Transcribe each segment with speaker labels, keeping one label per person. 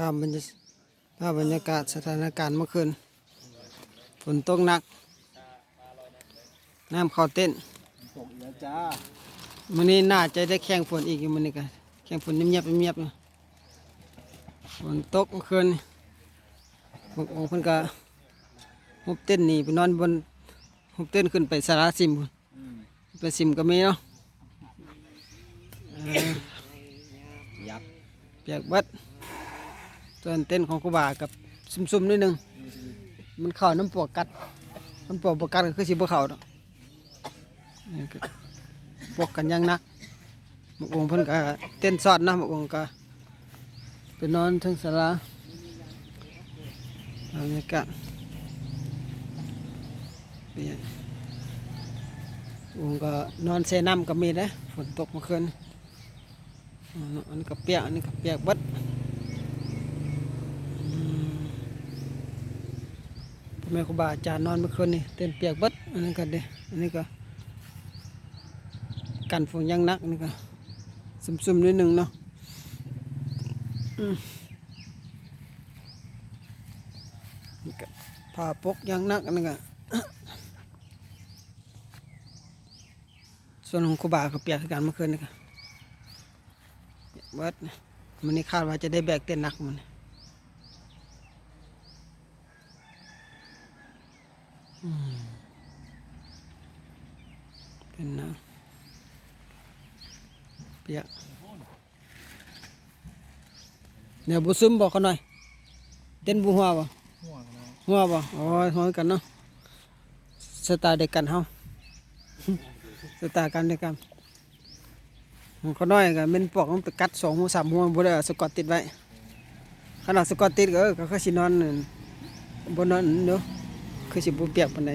Speaker 1: ภาพบรรยาภาพบรรยากาศสถานการณ์เมื่อคืนฝนตกหนัก น้ำเข้าเต้น
Speaker 2: ตกอีกแล้วจ้า
Speaker 1: มื้อนี้น่าจะได้แข่งฝนอีกอยู่มื้อนี้กันแข่งฝนเงียบๆเงียบๆอยู่ฝนตกเมื่อคืนนี่พวกองค์เพิ่นก็ฮุบเต้นหนีไปนอนบนฮุบเต้นขึ้นไปสาราสิมพุ่น
Speaker 2: อืม
Speaker 1: ไปสิมก็มีเนาะเออ
Speaker 2: ยักษ์
Speaker 1: เปียกเบัด ส่วนเต้นของครูบากับซุ่มๆนิดนึง มันเข้าน้ำปวกกัด น้ำปวกบกัดก็คือสิบเข้าดอกนี่ก็ปวกกันยังนักหมกองเพิ่นก็เต้นสอดนะหมกองก็ไปนอนทั้งศาลาบรรยากาศนี่องก็นอนเซน้ำก็มีนะฝนตกเมื่อคืนอันนี้ก็เปียกอันนี้ก็เปียกบัด พ่อ แม่ครูบาอาจารย์นอนเมื่อคืนนี่เต็มเปียกเบิดอันนี้ก็เด้อันนี้ก็ กันฝนยังนักอันนี่ก็ซึมๆนิดนึงเนาะอืมนี่ก็ผ้าปกยังนักอันนี้ก็ส่วนของครูบาก็เปียกกันเมื่อคืนนี่ก็เปียกเบิดมันนี่คาดว่าจะได้แบกเต้นหนักมัน เป็นนะเปียกเดี๋ยวบุซึมบอกเขาหน่อย เต้นบุหัวบ่
Speaker 2: ห่วงนะ
Speaker 1: หัวบ่โอ้ยหัวกันเนาะสไตล์เด็กกันเฮาสไตล์กันเด็กกันของเขาน้อยก็เป็นปอกมันไปกัดสองหัวสามหัวบ่ได้เอาสกอตติดไว้ขนาดสกอตติดก็เออก็คือสินอนนั่นบ่นอนเนาะ คือสิบูเปียกปานใด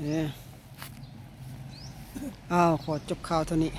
Speaker 1: เนี่ยอ้าวขอจบข่าวเท่านี้